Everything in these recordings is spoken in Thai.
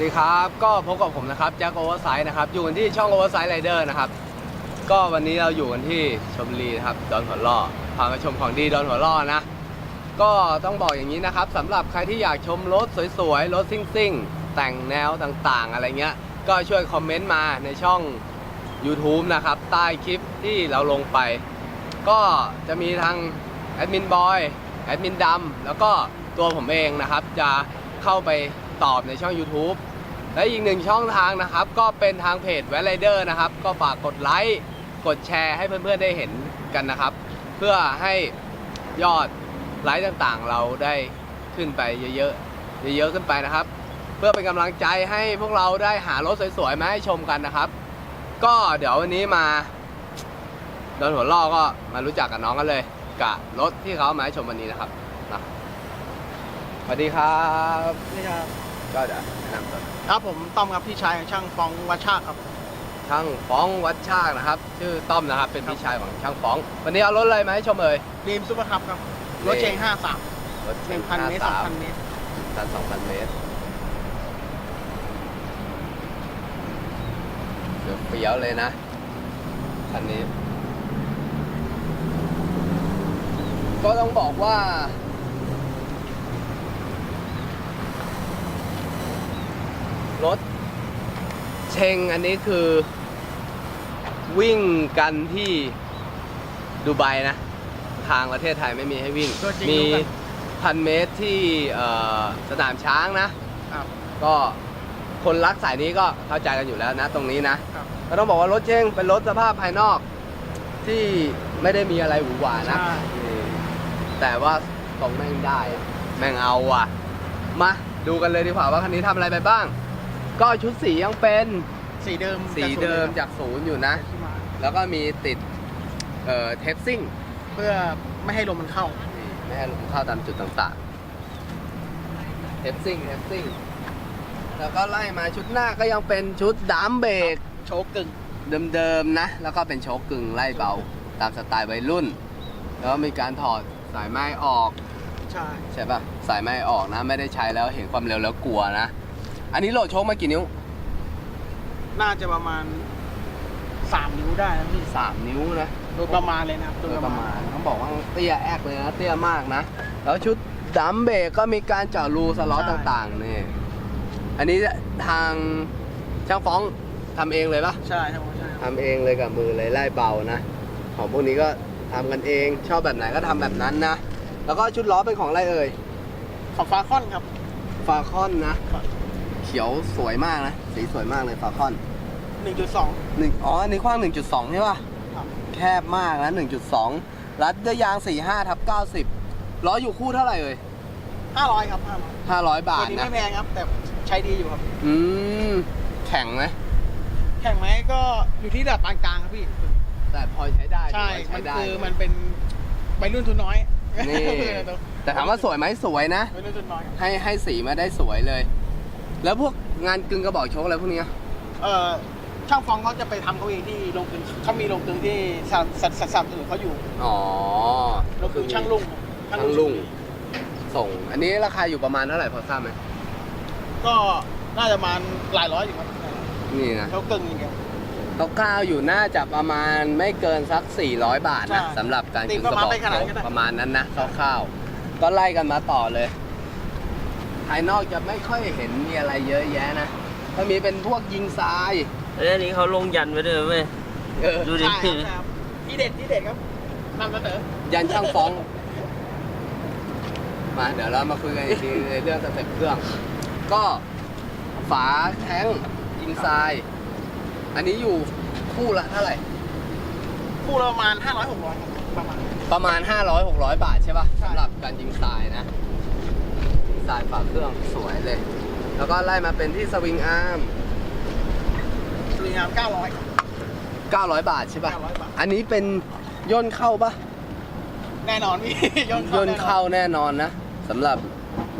วัสดีครับ ก็พบกับผมนะครับแจ็คโอเวอร์ไซด์นะครับ อยู่กันที่ช่องโอเวอร์ไซด์ไรเดอร์นะครับ ก็วันนี้เราอยู่กันที่ชลบุรีนะครับ ดอนหัวล่อพามาชมของดีดอนหัวล่อนะ ก็ต้องบอกอย่างนี้นะครับสำหรับใครที่อยากชมรถสวยๆ รถซิ่งๆ แต่งแนวต่างๆ อะไรเงี้ย ก็ช่วยคอมเมนต์มาในช่อง YouTube นะครับ ใต้คลิปที่เราลงไป ก็จะมีทางแอดมินบอยแอดมินดำแล้วก็ตัวผมเองนะครับ จะเข้าไปตอบในช่อง YouTube และอีกหนึ่งช่องทางนะครับ ก็เป็นทางเพจแวลไ i เดอร์นะครับ ก็ฝากกดไลค์กดแชร์ให้เพื่อนๆได้เห็นกันนะครับ เพื่อให้ยอดไลค์ต่างๆ เราได้ขึ้นไปเยอะๆเยอะๆขึ้นไปนะครับ เพื่อเป็นกำลังใจให้พวกเราได้หารถสวยๆมาให้ชมกันนะครับ ก็เดี๋ยววันนี้มาโดนหัวล่อก็มารู้จักกับน้องกันเลย กับรถที่เขามาให้ชมวันนี้นะครับนะสวัสดีครับนี่ครับ ก็เดี๋ยวแนะนำตัวครับผมต้อมครับพี่ชายของช่างฟองวัชชาติครับ ช่างฟ้องวัดชากนะครับ ชื่อต้อมนะครับ เป็นพี่ชายของช่างฟ้อง วันนี้เอารถอะไรมาให้ชมเอ่ยดีมซุปเปอร์คัพครับนี่รถเชงห้าสามรถหนึ่งพันเมตรสองพันเมตร ตันสองพันเมตรเฟี้ยวๆเลยนะ คันนี้ ก็ต้องบอกว่า รถ เชงอันนี้คือวิ่งกันที่ดูไบนะ ทางประเทศไทยไม่มีให้วิ่ง ตัวจริงมีรู้กัน พันเมตรที่เอ่อสนามช้างนะ ครับ ก็คนรักสายนี้ก็เข้าใจกันอยู่แล้วนะตรงนี้นะครับ ก็ต้องบอกว่ารถเชงเป็นรถสภาพภายนอกที่ไม่ได้มีอะไรหวือหวานะใช่ นี่แต่ว่าตรงแม่งได้อะแม่งเอาอะ มาดูกันเลยดีกว่าว่าคันนี้ทำอะไรไปบ้าง ก็ชุดสียังเป็นสีเดิมสีเดิมจาจากศูนย์อยู่นะกศูนย์เลยครับแล้วก็มีติดเอ่อเทปซิ่งเพื่อไม่ให้ลมมันเข้านี่ไม่ให้ลมเข้าตามจุดต่างๆเทปซิ่งเทปซิ่งแล้วก็ไล่มาชุดหน้าก็ยังเป็นชุดดามเบรกโชกกึ่งเดิมๆนะ แล้วก็เป็นโชคกึ่งไล่เบาตามสไตล์วัยรุ่น แล้วก็มีการถอดสายไม้ออก ใช่ใช่ปะสายไม้ออกนะ ไม่ได้ใช้แล้วเห็นความเร็วแล้วกลัวนะ อันนี้โหลดโชคมากี่นิ้วน่าจะประมาณสามนิ้วได้นะพี่3นิ้วนะโดยประมาณเลยนะครับโดยประมาณต้องบอกว่าเตี้ยแอกเลยนะเตี้ยมากนะ แล้วชุดดัมเบรกก็มีการเจาะรูสล็อตต่างๆนี่อันนี้ทางช่างฟ้องทำเองเลยปะใช่ครับผมใช่ครับทำเองเลยกับมือเลยไล่เบานะ ของพวกนี้ก็ทำกันเองชอบแบบไหนก็ทำแบบนั้นนะ แล้วก็ชุดล้อเป็นของอะไรเอ่ยของฟาคอนครับฟาคอนนะเขียวสวยมากนะ สีสวยมากเลยฟาคอนหนึ่งจุดสองหนึ่งอ๋ออันนี้กว้าง 1.2 ใช่ป่ะ ครับแคบมากนะ 1.2 รัดด้วยยาง 45ทับ90ล้ออยู่คู่เท่าไหร่เอ่ยห้าร้อยครับห้าร้อย500 บาตัวทนี้นะ ไม่แพงครับ แต่ใช้ดีอยู่ครับ อืม แข็งไหมแข่งไหมก็อยู่ที่ระดับปานกลางครับพี่ แต่พอใช้ได้ใช่ ถือว่ามันได้ คือมันเป็นวัยรุ่นทุนน้อยนี่ แต่ถามว่าสวยไหมสวยนะ วัยรุ่นทุนน้อยครับให้ให้สีมาได้สวยเลย แล้วพวกงานกึ่งกระบอกโชกอะไรพวกเนี้ยเอ่อช่างฟองเขาจะไปทำเขาเองที่โรงกลึงเขามีโรงกลึงที่สัตว์สัตว์สัตว์สัตว์อื่นเขาอยู่อ๋อโรงกลึงช่างลุงช่างลุงส่ง อันนี้ราคาอยู่ประมาณเท่าไหร่พอทราบไหมก็น่าจะประมาณหลายร้อยอยู่ครับนี่นะเขากึ่งอย่างเดียวคร่าวๆอยู่น่าจะประมาณไม่เกินสัก 400 บาทนะใช่สำหรับการกึ่งกระระมาณบอกไปขนาดนั้นก็ได้ ประมาณนั้นนะคร่าวๆก็ไล่กันมาต่อเลย ภายนอกจะไม่ค่อยเห็นมีอะไรเยอะแยะนะก็มีเป็นพวกยิงทราย เอ้ยอันนี้เขาลงยันไว้ด้วยเว้ย เออ ดูดิใช่ครับใช่ครับที่เด็ดที่เด็ดครับนำเสนอยันช่างฟ้อง มาเดี๋ยวเรามาคุยกันอีกทีในเรื่องสเต็ปเครื่อง ก็ฝาแท้งยิงทราย อันนี้อยู่คู่ละเท่าไหร่ คู่ละประมาณห้าร้อยหกร้อยประมาณ ประมาณ 500 600 บาทใช่ป่ะใช่ สำหรับการยิงทรายนะ ยิงทรายฝาเครื่องสวยเลย แล้วก็ไล่มาเป็นที่สวิงอาร์มสวยงามเก้าร้อย900 บาทใช่ป่ะ 900บาท อันนี้เป็นย่นเข้าป่ะแน่นอนพี่ ย่นย่นเข้าเข้าแน่นอนนะสำหรับ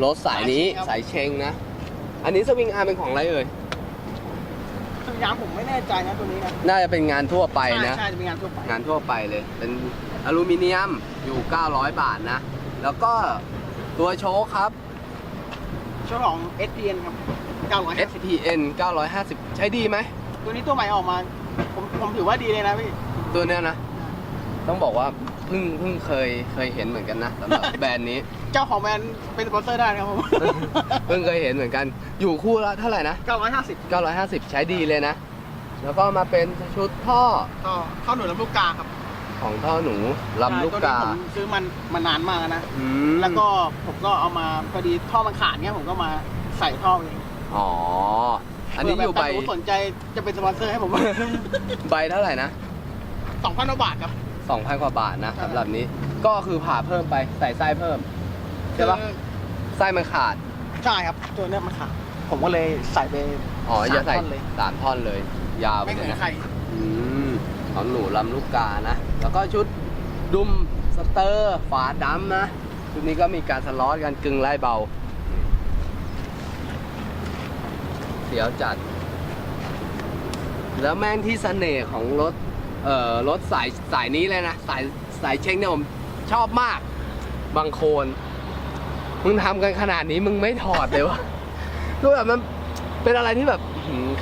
รถสายนี้สาสายยเชเชงงครับนะ อันนี้สวิงอาร์มเป็นของอะไรเอ่ยสวยงามผมไม่แน่ใจนะตัวนี้นะน่าจะเป็นงานทั่วไปนะใช่ใช่จะเป็นงานทั่วไปงานทั่วไปเลย เป็นอลูมิเนียมอยู่ 900 บาทนะ แล้วก็ตัวโชคครับ โชชุดของ SPN ครับ950 SPN 950 ใช้ดีไหม ตัวนี้ตัวใหม่ออกมา ผมผมถือว่าดีเลยนะพี่ ตัวเนี้ยนะ ต้องบอกว่าเพิ่งเพิ่งเคยเคยเห็นเหมือนกันนะสำหรับแบรนด์นี้ เจ้าของแบรนด์เป็นสปอนเซอร์ได้นะครับผม เพิ่งเคยเห็นเหมือนกัน อยู่คู่ละเท่าไหร่นะ 950 950 ใช้ดีเลยนะ แล้วก็มาเป็นชุดท่อ ก็เข้าหน่วยลำลูกกาครับ ของท่อหนูลำลูกกา ใช่ตัวนี้ผมซื้อมันมานานมากแล้วนะอืมแล้วก็ผมก็เอามาพอดีท่อมันขาดเงี้ยผมก็มาใส่ท่อเองอ๋อ อันนี้อยู่ใบเผื่แบบใครสนใจจะเป็นสปอนเซอร์ให้ผมใบเท่าไหร่นะ สองพันกว่าบาทครับ 2,000 กว่าบาทนะใช่ สำหรับนี้ ก็คือผ่าเพิ่มไปใส่ไส้เพิ่ม ใช่ปะคือไส้มันขาด ใช่ครับตัวเนี้ยมันขาดผมก็เลยใส่ไปอ๋ออย่าใส่สมท่อนเลย สามท่อนเลย ยาวไปไม่เหเลมืยอนนะใครอืม ของหนูลำลูกกานะ แล้วก็ชุดดุมสเตอร์ฝาดำนะชุดนี้ก็มีการสล็อตกันกึ่งไล่เบาเสียวจัด แล้วแม่งที่เสน่ห์ของรถ เอ่อ รถสายสายนี้เลยนะ สายสายเช็คเนี่ยผมชอบมาก บางโคน มึงทำกันขนาดนี้มึงไม่ถอดเลยวะคือแบบมันเป็นอะไรที่แบบ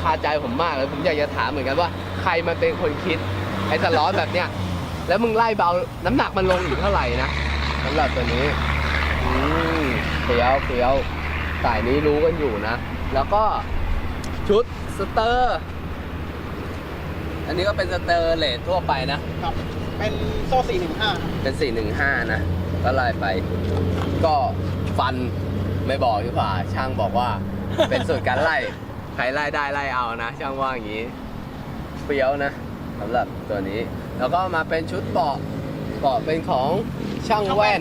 คาใจผมมากเลย ผมอยากจะถามเหมือนกันว่า ใครมันเป็นคนคิดไอ้สล้อแบบเนี้ยแล้วมึงไล่เบาน้ำหนักมันลงอยู่เท่าไหร่นะสำหรับตัวนี้อืมเฟี้ยวเฟี้ยวสายนี้รู้กันอยู่นะ แล้วก็ชุดสเตอร์ อันนี้ก็เป็นสเตอร์เลททั่วไปนะ ครับ เป็นโซ่สี่หนึ่งห้าเป็น 415 นะ ก็ไล่ไป ก็ฟันไม่บอกดีกว่าช่างบอกว่า เป็นสูตรการไล่ ใครไล่ได้ไล่เอานะ ช่างว่าอย่างนี้เฟี้ยวนะสำหรับตัวนี้ แล้วก็มาเป็นชุดเบาะเบาะเป็นของช่างแว่น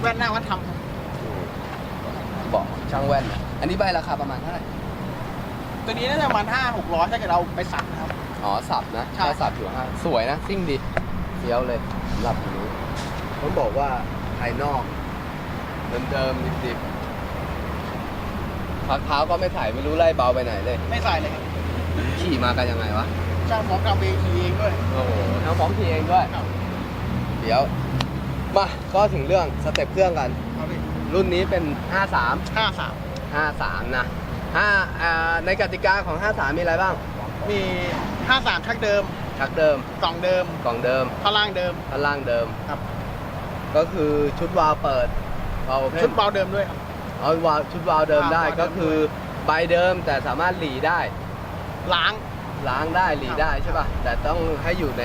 แว่นหน้าวัดทำครับเบาะช่างแว่น อันนี้ใบราคาประมาณเท่าไหร่ตัวนี้น่าจะประมาณห้าหกร้อยถ้าเกิดเราไปสั่งนะครับ อ๋อสับนะใช่ถ้าสับอยู่ห้าสวยนะซิ่งดีเฟี้ยวเลยสำหรับอันนี้ต้องบอกว่าภายนอก เดิมๆดิบๆพักเท้าก็ไม่ถ่ายไม่รู้ไล่เบาไปไหนเลย ไม่ใส่เลยครับ ขี่มากันยังไงวะช่างพร้อมทำเองขี่เองด้วย โอ้โหทั้งพร้อมขี่เองด้วย ครับ เดี๋ยว มาก็ถึงเรื่องสเต็ปเครื่องกัน เอาดิรุ่นนี้เป็น 53 ห้าสาม53 นะห้าอ่าในกติกาของ 53 มีอะไรบ้างมีห้าสามชักเดิมชักเดิมกล่องเดิมกล่องเดิมข้างล่างเดิมข้างล่างเดิม ครับ ก็คือชุดวาล์วเปิดวาล์วเพชุดเบาเดิมด้วยครับ เอาวาล์วชุดวาล์วเดิมได้วาล์วเดิม ก็คือใบเดิมแต่สามารถหลีได้ ล้าง ล้างได้หลีได้ใช่ป่ะ แต่ต้องให้อยู่ใน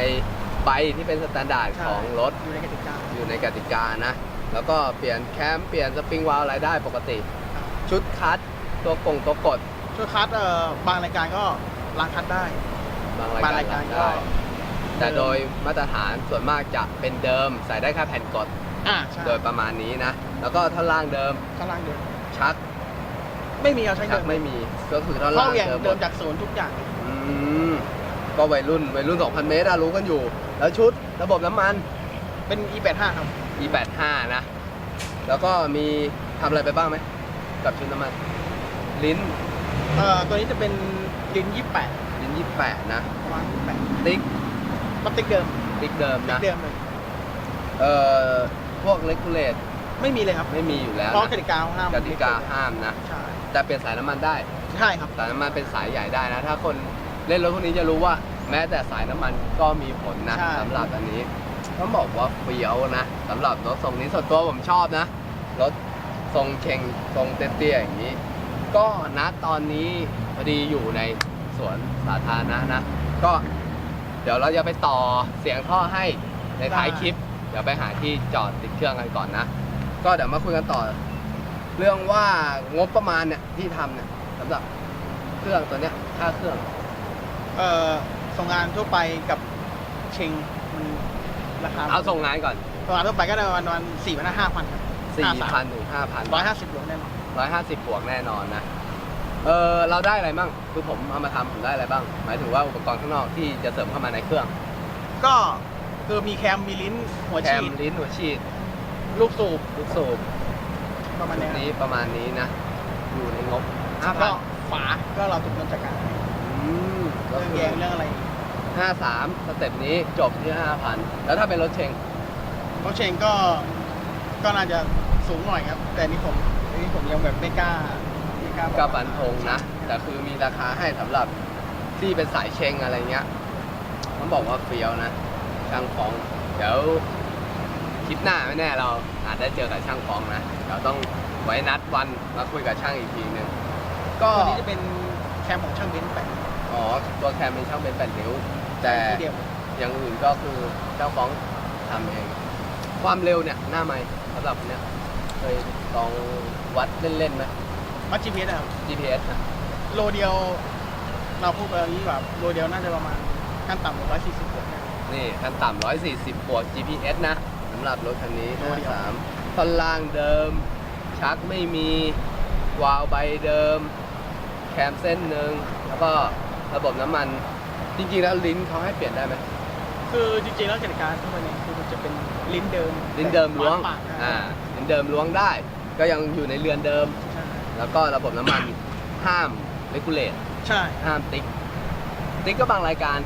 ใบที่เป็นสแตนดาร์ดใช่ของรถ อยู่ในกติกา อยู่ในกติกานะ แล้วก็เปลี่ยนแคมเปลี่ยนสปริงวาล์วอะไรได้ปกติ ชุดคัดตัวกงตัวกด ชุดคัดเอ่อบางรายการก็ล้างคัดได้ บางรายบางการรายการทำก็ได้ แต่โดยมาตรฐานส่วนมากจะเป็นเดิมใส่ได้แค่แผ่นกดอ่าใช่โดยประมาณนี้นะ แล้วก็ท่อนล่างเดิมข้างล่างเดิมชัก ไม่มีเอาชักชัเดิกมไม่มีก็คือท่อนเข้าล่างอย่างเดิมหมเดิดมจากศูนย์ทุกอย่าง อืมก็วัยรุ่นวัยรุ่น 2,000 เมตรอะรู้กันอยู่ แล้วชุดระบบน้ำมัน เป็น e85 ครับ E85 นะ แล้วก็มีทำอะไรไปบ้างไหมกับชุดน้ำมัน ลิ้นเอ่อตัวนี้จะเป็นลิ้น28ลิ้น 28 นะประมาณ28ติ๊กมันติ๊กเดิมติ๊กเดิมติ๊นะกเดิมเลยเอ่อพวกเลกูเลตไม่มีเลยครับไม่มีอยู่แล้วเพราะนะกติกาห้ามกติกาห้ามนะ ใช่ แต่เปลี่ยนสายน้ำมันได้ ใช่ครับ สายน้ำมันเป็นสายใหญ่ได้นะ ถ้าคนเล่นรถพวกนี้จะรู้ว่าแม้แต่สายน้ำมันก็มีผลนะใช่ สำหรับอันนี้ต้องบอกว่าเฟี้ยวนะสำหรับรถทรงนี้ส่วนตัวผมชอบนะ รถทรงเชงทรงเตี้ยๆอย่างนี้ ก็ณตอนนี้พอดีอยู่ในสวนสาธารณะนะ ก็เดี๋ยวเราจะไปต่อเสียงท่อให้ในท้ายคลิป เดี๋ยวไปหาที่จอดติดเครื่องกันก่อนนะ ก็เดี๋ยวมาคุยกันต่อ เรื่องว่างบประมาณเนี่ยที่ทำเนี่ยสำหรับเครื่องตัวเนี้ยค่าเครื่อง เอ่อส่งงานทั่วไปกับเชงมันราคาเอาส่งงานก่อนส่งงานทั่วไปก็ได้ประมาณวันสี่พันห้าพันครับ4,000ถึง5,000ร้อยห้าสิบรวมแน่นอน150บวกแน่นอนนะเออเราได้อะไรบ้างคือผมเอามาทำผมได้อะไรบ้าง หมายถึงว่าอุปกรณ์ข้างนอกที่จะเสริมเข้ามาในเครื่องก็คือมีแคมมีลิ้นหัวแคฉีมดลิ้นหัวฉีดลูกสูบลูกสูบ ประมาณชุดเนี้ยนี้ประมาณนี้นะ อยู่ในงบก็5,000ฝาก็เราถูกเงินจากการอืมก็เรื่องคืแยองเรื่องอะไร53สเต็ปนี้จบที่5,000แล้วถ้าเป็นรถเชงรถเชงก็ก็น่าจะสูงหน่อยครับ แต่นี่ผมอันนี้ผมยังแบบไม่กล้าไม่กล้าบอกก็ฟันธงนะ แต่คือมีราคาให้สำหรับที่เป็นสายเชงอะไรเงี้ยต้องบอกว่าเฟี้ยวนะ ช่างฟอง เดี๋ยวคลิปหน้าไม่แน่เราอาจได้เจอกับช่างฟองนะ เราต้องไว้นัดวันมาคุยกับช่างอีกทีหนึงก็ตัวนี้จะเป็นแคมของช่างเบนซ์แปดอ๋อตัวแคมเป็นช่างเป็นแปดนิ้ว แต่ที่เดียวอย่างอื่นก็คือเจ้าของทำเอง ความเร็วเนี่ยหน้าไม้สำหรับเนี้ยเคยลองวัดเล่นๆไหมมัด GPS นะครับ GPS นะโลเดียว เราพูดไปอย่างนี้แบบโลเดียวน่าจะประมาณขั้นต่ำร้อยสี่สิบกว่า นี่ขั้นต่ำ140บวก GPS นะสำหรับรถคันนี้โอ้เดี๋ยว 53 ท่อนล่างเดิม ชักไม่มี วาล์วใบเดิม แคมเส้นหนึ่งแล้วก็ระบบน้ำมันจริงๆแล้วลิ้นเขาให้เปลี่ยนได้ไหมคือจริงๆแล้วกิจการทุกวันนี้คือมันจะเป็นลิ้นเดิมลิ้นเดิมล้วงปากนะอ่าลิ้นเดิมล้วงได้ ก็ยังอยู่ในเรือนเดิม ใช่แล้วก็ระบบน้ำมัน ห้ามเลกูเลตใช่ห้ามติ๊ก ติ๊กก็บางรายการ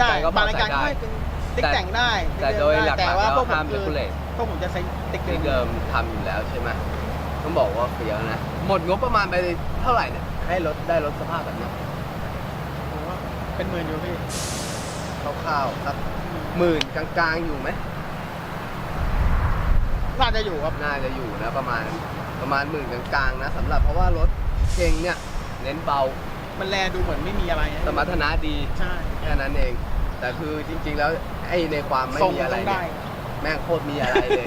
ได้ก็บางรายการใส่ก็ได้ให้เป็นติ๊กแต่แต่งได้แต่โดยหลักๆแต่ว่าแล้วพวกผมห้ามเลคือ กูเลต พวกผมจะใช้ติ๊กที่เดิเดิมมทำอยู่แล้วใช่ไหมต้องบอกว่าเฟี้ยวนะ หมดงบประมาณไปเท่าไหร่เนี่ยให้รถได้รถสภาพแบบนี้ผมว่าเป็นหมื่นอยู่พี่คร่าวๆสักหมื่นกลางๆอยู่ไหมน่าจะอยู่ครับน่าจะอยู่นะประมาณประมาณหมื่นกลางๆนะสำหรับเพราะว่ารถเก่งเนี่ยเน้นเบามันแลดูเหมือนไม่มีอะไรนะสมรรถนะดีใช่แค่นั้นเอง แต่คือจริงๆแล้วไอ้ในความไม่ทรงมีมันอะไรต้องเนี่ได้ย แม่งโคตรมีอะไรเลย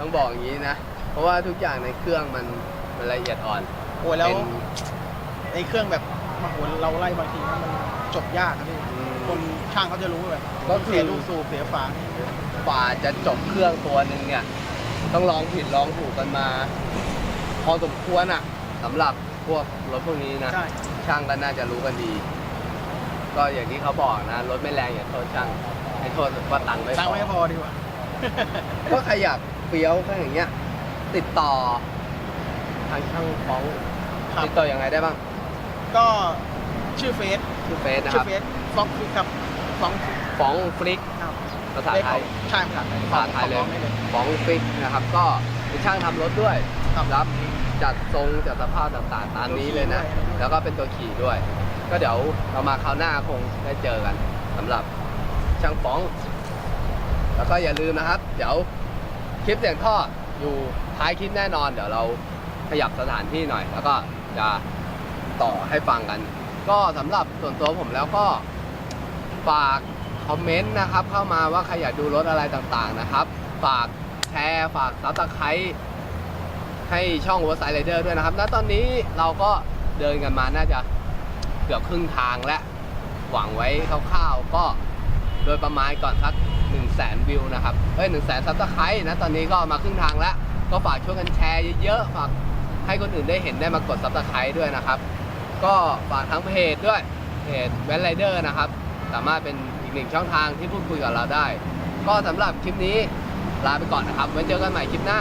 ต้องบอกอย่างนี้นะ เพราะว่าทุกอย่างในเครื่องมันมันละเอียดอ่อนโอ้ยแล้วเป็นไอ้เครื่องแบบมาโหเราไล่บางทีมันจบยากนะพี่อืม คนช่างเขาจะรู้แบบก็คือ เสียลูกสูบเสียฝากว่าจะจบเครื่องตัวหนึ่งเนี่ย ต้องลองผิดลองถูกกันมา พอสมควรอะสำหรับพวกรถพวกนี้นะ ใช่ ช่างก็น่าจะรู้กันดี ก็อย่างที่เขาบอกนะ รถไม่แรงอย่าโทษช่างให้โทษว่าตังค์ไม่พตั้งอไว้ให้พอดีกว่า ก็ใครอยากเฟี้ยวก็อย่างเงี้ย ติดต่อทางช่างฟ้องครับ ติดต่อยังไงได้บ้างก็ชื่อเฟซชื่อเฟซนะคชื่รัอบเฟซฟองฟิกครับฟองฟ้องฟลิกครับภาษาไทยใช่ภาษาไทยภาษาไทยเลยฟองได้เลยฟ้องฟลิกนะครับ ก็เป็นช่างทำรถด้วยครับรับจัดทรงจัดสภาพต่างๆตามนี้เลยนะ ตัวขี่ด้วย แล้วก็เป็นตัวขี่ด้วย ก็เดี๋ยวเรามาคราวหน้าคงได้เจอกันสำหรับช่างฟ้อง แล้วก็อย่าลืมนะครับ เดี๋ยวคลิปเสียงท่ออยู่ท้ายคลิปแน่นอน เดี๋ยวเราขยับสถานที่หน่อย แล้วก็จะต่อให้ฟังกัน ก็สำหรับส่วนตัวผมแล้วก็ฝากคอมเมนต์นะครับ เข้ามาว่าใครอยากดูรถอะไรต่างๆนะครับ ฝากแชร์ ฝากซับสไครต์ให้ช่อง Oversize Rider ด้วยนะครับ ณ ตอนนี้เราก็เดินกันมาน่าจะเกือบครึ่งทางแล้วหวังไว้คร่าวๆก็ โดยประมาณก่อนสัก1 0 0 0 0แสนวิวนะครับเอ้ย1 0 0 0 0แสนซับสไครต์นะตอนนี้ก็มาครึ่งทางแล้ว ก็ฝากช่วยกันแชร์เยอะๆฝากให้คนอื่นได้เห็นได้มากดซับสไครต์ด้วยนะครับ ก็ฝากทั้งเพจด้วยเพจแวนไรเดอร์นะครับ สามารถเป็นอีกหนึ่งช่องทางที่พูดคุยกับเราได้ ก็สำหรับคลิปนี้ลาไปก่อนนะครับไว้เจอกันใหม่คลิปหน้า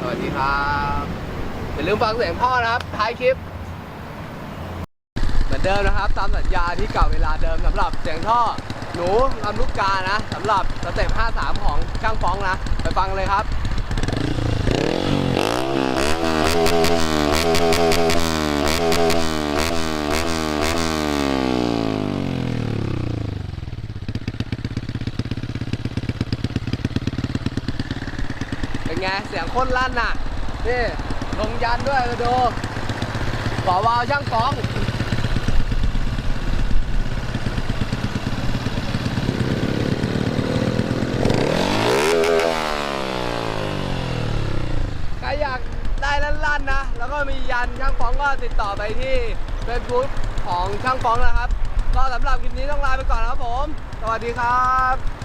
สวัสดีครับอย่าลืมฟังเสียงพ่อนะครับท้ายคลิป เหมือนเดิมนะครับ ตามสัญญาที่เก่าเวลาเดิมสำหรับเสียงท่อ หนูลำลูกกานะสำหรับสเต็ป 53 ของช่างฟ้องนะ ไปฟังเลยครับ เป็นไง เสียงโคนลั่นน่ะ นี่ลงยันด้วยมาดูขอวาวช่างฟ้อง ใครอยากได้ลั่ นนะ แล้วก็มียันช่างฟ้องก็ติดต่อไปที่เฟซบุ๊กของช่างฟ้องนะครับ ก็สำหรับคลิปนี้ต้องลาไปก่อนนะครับผม สวัสดีครับ